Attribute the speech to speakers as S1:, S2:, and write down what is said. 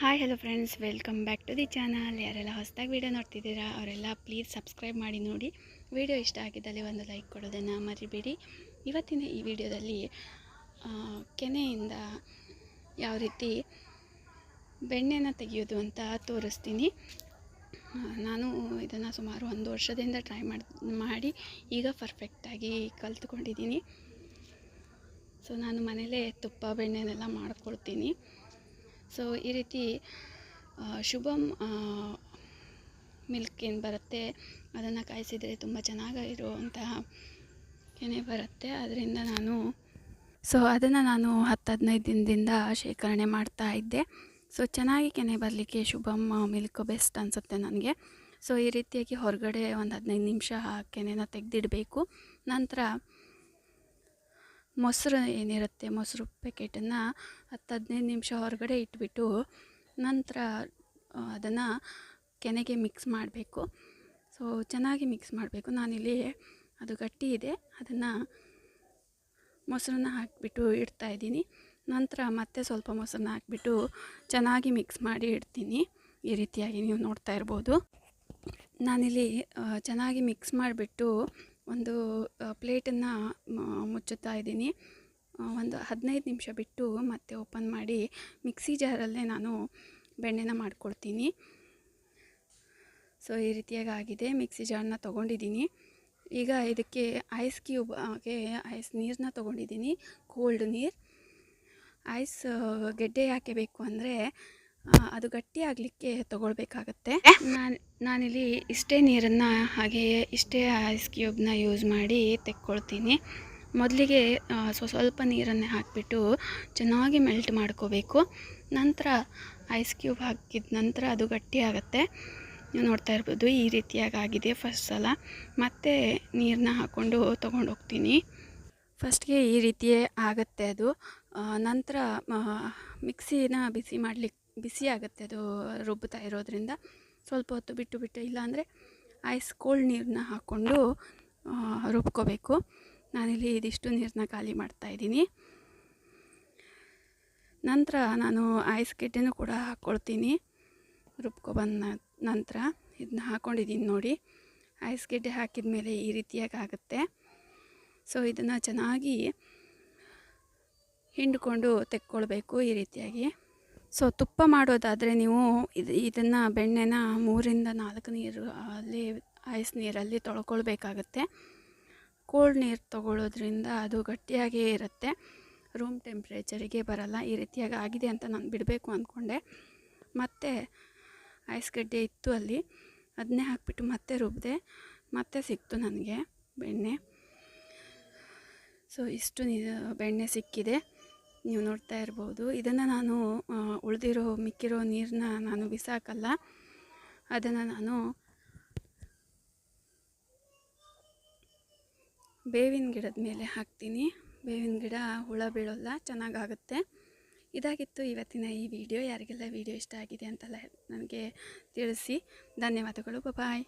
S1: Hi hello friends welcome back to the channel ಯಾರೆಲ್ಲ ಹೊಸದಾಗಿ video ನೋಡ್ತಿದ್ದೀರಾ, ಅವರೆಲ್ಲ ಪ್ಲೀಸ್ ಸಬ್ಸ್ಕ್ರೈಬ್ ಮಾಡಿ ನೋಡಿ. ವಿಡಿಯೋ ಇಷ್ಟ ಆಗಿದ್ದಲ್ಲಿ ಒಂದು ಲೈಕ್ ಕೊಡೋದನ್ನು ಮರಿಬೇಡಿ. ಇವತ್ತಿನ ಈ ವಿಡಿಯೋದಲ್ಲಿ ಕೆನೆಯಿಂದ ಯಾವ ರೀತಿ ಬೆಣ್ಣೆನ ತೆಗೆಯೋದು ಅಂತ ತೋರಿಸ್ತೀನಿ. ನಾನು ಇದನ್ನು ಸುಮಾರು ಒಂದು ವರ್ಷದಿಂದ ಟ್ರೈ ಮಾಡಿ ಮಾಡಿ ಈಗ ಪರ್ಫೆಕ್ಟಾಗಿ ಕಲ್ತ್ಕೊಂಡಿದ್ದೀನಿ. ಸೊ ನಾನು ಮನೇಲೇ ತುಪ್ಪ, ಬೆಣ್ಣೆನೆಲ್ಲ ಮಾಡ್ಕೊಳ್ತೀನಿ. ಸೊ ಈ ರೀತಿ ಶುಭಮ್ ಮಿಲ್ಕ್ ಏನು ಬರುತ್ತೆ. ಅದನ್ನು ಕಾಯಿಸಿದರೆ ತುಂಬ ಚೆನ್ನಾಗಿರುವಂತಹ ಕೆನೆ ಬರುತ್ತೆ. ಅದರಿಂದ ನಾನು, ಸೊ, ಅದನ್ನು ನಾನು ಹತ್ತು ಹದಿನೈದು ದಿನದಿಂದ ಶೇಖರಣೆ ಮಾಡ್ತಾ ಇದ್ದೆ. ಸೊ, ಚೆನ್ನಾಗಿ ಕೆನೆ ಬರಲಿಕ್ಕೆ ಶುಭಮ್ ಮಿಲ್ಕ್ ಬೆಸ್ಟ್ ಅನಿಸುತ್ತೆ ನನಗೆ. ಸೊ, ಈ ರೀತಿಯಾಗಿ ಹೊರಗಡೆ ಒಂದು ಹದಿನೈದು ನಿಮಿಷ ಕೆನೆನ ತೆಗೆದಿಡಬೇಕು. ನಂತರ ಮೊಸರು ಏನಿರುತ್ತೆ, ಮೊಸರು ಪ್ಯಾಕೆಟನ್ನು ಹತ್ತು ಹದಿನೈದು ನಿಮಿಷ ಹೊರಗಡೆ ಇಟ್ಬಿಟ್ಟು ನಂತರ ಅದನ್ನು ಕೆನೆಗೆ ಮಿಕ್ಸ್ ಮಾಡಬೇಕು. ಸೊ ಚೆನ್ನಾಗಿ ಮಿಕ್ಸ್ ಮಾಡಬೇಕು. ನಾನಿಲ್ಲಿ ಅದು ಗಟ್ಟಿ ಇದೆ. ಅದನ್ನು ಮೊಸರನ್ನ ಹಾಕಿಬಿಟ್ಟು ಇಡ್ತಾ ಇದ್ದೀನಿ. ನಂತರ ಮತ್ತೆ ಸ್ವಲ್ಪ ಮೊಸರನ್ನ ಹಾಕಿಬಿಟ್ಟು ಚೆನ್ನಾಗಿ ಮಿಕ್ಸ್ ಮಾಡಿ ಇಡ್ತೀನಿ. ಈ ರೀತಿಯಾಗಿ ನೀವು ನೋಡ್ತಾ ಇರ್ಬೋದು. ನಾನಿಲ್ಲಿ ಚೆನ್ನಾಗಿ ಮಿಕ್ಸ್ ಮಾಡಿಬಿಟ್ಟು ಒಂದು ಪ್ಲೇಟನ್ನು ಮುಚ್ಚುತ್ತಾ ಇದ್ದೀನಿ. ಒಂದು ಹದಿನೈದು ನಿಮಿಷ ಬಿಟ್ಟು ಮತ್ತೆ ಓಪನ್ ಮಾಡಿ ಮಿಕ್ಸಿ ಜಾರಲ್ಲೇ ನಾನು ಬೆಣ್ಣೆನ ಮಾಡ್ಕೊಳ್ತೀನಿ. ಸೊ, ಈ ರೀತಿಯಾಗಿ ಆಗಿದೆ ಮಿಕ್ಸಿ ಜಾರನ್ನ ತೊಗೊಂಡಿದ್ದೀನಿ. ಈಗ ಇದಕ್ಕೆ ಐಸ್ ಕ್ಯೂಬ್ಗೆ ಐಸ್ ನೀರನ್ನ ತೊಗೊಂಡಿದ್ದೀನಿ. ಕೋಲ್ಡ್ ನೀರು. ಐಸ್ ಗೆಡ್ಡೆ ಯಾಕೆ ಬೇಕು ಅಂದರೆ ಅದು ಗಟ್ಟಿ ಆಗಲಿಕ್ಕೆ ತೊಗೊಳ್ಬೇಕಾಗತ್ತೆ. ನಾನು ನಾನಿಲ್ಲಿ ಇಷ್ಟೇ ನೀರನ್ನು ಹಾಗೆಯೇ ಇಷ್ಟೇ ಐಸ್ ಕ್ಯೂಬ್ನ ಯೂಸ್ ಮಾಡಿ ತೆಕ್ಕೊಳ್ತೀನಿ. ಮೊದಲಿಗೆ ಸ್ವ ಸ್ವಲ್ಪ ನೀರನ್ನೇ ಹಾಕಿಬಿಟ್ಟು ಚೆನ್ನಾಗಿ ಮೆಲ್ಟ್ ಮಾಡ್ಕೋಬೇಕು. ನಂತರ ಐಸ್ ಕ್ಯೂಬ್ ಹಾಕಿದ ನಂತರ ಅದು ಗಟ್ಟಿ ಆಗುತ್ತೆ. ನೀವು ನೋಡ್ತಾ ಇರ್ಬೋದು ಈ ರೀತಿಯಾಗಿ ಆಗಿದೆ ಫಸ್ಟ್ ಸಲ. ಮತ್ತೆ ನೀರನ್ನ ಹಾಕ್ಕೊಂಡು ತೊಗೊಂಡು ಹೋಗ್ತೀನಿ ಫಸ್ಟ್ಗೆ ಈ ರೀತಿಯೇ ಆಗುತ್ತೆ ಅದು. ನಂತರ ಮಿಕ್ಸಿನ ಬಿಸಿ ಮಾಡಲಿಕ್ಕೆ ಬಿಸಿ ಆಗುತ್ತೆ, ಅದು ರುಬ್ಬುತ್ತಾ ಇರೋದ್ರಿಂದ. ಸ್ವಲ್ಪ ಹೊತ್ತು ಬಿಟ್ಟು ಬಿಟ್ಟು, ಇಲ್ಲಾಂದರೆ ಐಸ್ ಕೋಲ್ಡ್ ನೀರನ್ನ ಹಾಕ್ಕೊಂಡು ರುಬ್ಕೋಬೇಕು. ನಾನಿಲ್ಲಿ ಇದಿಷ್ಟು ನೀರನ್ನ ಖಾಲಿ ಮಾಡ್ತಾ ಇದ್ದೀನಿ. ನಂತರ ನಾನು ಐಸ್ ಗೆಡ್ಡೆನೂ ಕೂಡ ಹಾಕ್ಕೊಳ್ತೀನಿ. ರುಬ್ಕೊಬಂದ ನಂತರ ಇದನ್ನ ಹಾಕ್ಕೊಂಡಿದ್ದೀನಿ ನೋಡಿ. ಐಸ್ ಗೆಡ್ಡೆ ಹಾಕಿದ ಮೇಲೆ ಈ ರೀತಿಯಾಗಿ ಆಗುತ್ತೆ. ಸೊ ಇದನ್ನು ಚೆನ್ನಾಗಿ ಹಿಂಡ್ಕೊಂಡು ತೆಕ್ಕೊಳ್ಬೇಕು ಈ ರೀತಿಯಾಗಿ. ಸೊ ತುಪ್ಪ ಮಾಡೋದಾದರೆ ನೀವು ಇದು, ಇದನ್ನು ಬೆಣ್ಣೆನ ಮೂರಿಂದ ನಾಲ್ಕು ನೀರು ಅಲ್ಲಿ, ಐಸ್ ನೀರಲ್ಲಿ ತೊಳ್ಕೊಳ್ಬೇಕಾಗತ್ತೆ. ಕೋಲ್ಡ್ ನೀರು ತೊಗೊಳ್ಳೋದ್ರಿಂದ ಅದು ಗಟ್ಟಿಯಾಗೇ ಇರುತ್ತೆ. ರೂಮ್ ಟೆಂಪ್ರೇಚರಿಗೆ ಬರಲ್ಲ. ಈ ರೀತಿಯಾಗಿ ಆಗಿದೆ ಅಂತ ನಾನು ಬಿಡಬೇಕು ಅಂದ್ಕೊಂಡೆ ಮತ್ತೆ ಐಸ್ ಗಡ್ಡೆ ಇತ್ತು ಅಲ್ಲಿ. ಅದನ್ನೇ ಹಾಕ್ಬಿಟ್ಟು ಮತ್ತೆ ರುಬ್ಬಿದೆ ಮತ್ತೆ ಸಿಕ್ತು ನನಗೆ ಬೆಣ್ಣೆ. ಸೊ ಇಷ್ಟು ಬೆಣ್ಣೆ ಸಿಕ್ಕಿದೆ. ನೀವು ನೋಡ್ತಾ ಇರ್ಬೋದು. ಇದನ್ನು ನಾನು ಉಳಿದಿರೋ ಮಿಕ್ಕಿರೋ ನೀರನ್ನ ನಾನು ಬಿಸಾಕಲ್ಲ. ಅದನ್ನು ನಾನು ಬೇವಿನ ಗಿಡದ ಮೇಲೆ ಹಾಕ್ತೀನಿ. ಬೇವಿನ ಗಿಡ ಹುಳ ಬೀಳೋಲ್ಲ, ಚೆನ್ನಾಗಾಗುತ್ತೆ. ಇದಾಗಿತ್ತು ಇವತ್ತಿನ ಈ ವಿಡಿಯೋ. ಯಾರಿಗೆಲ್ಲ ವಿಡಿಯೋ ಇಷ್ಟ ಆಗಿದೆ ಅಂತೆಲ್ಲ ನನಗೆ ತಿಳಿಸಿ. ಧನ್ಯವಾದಗಳು. ಬಾಯ್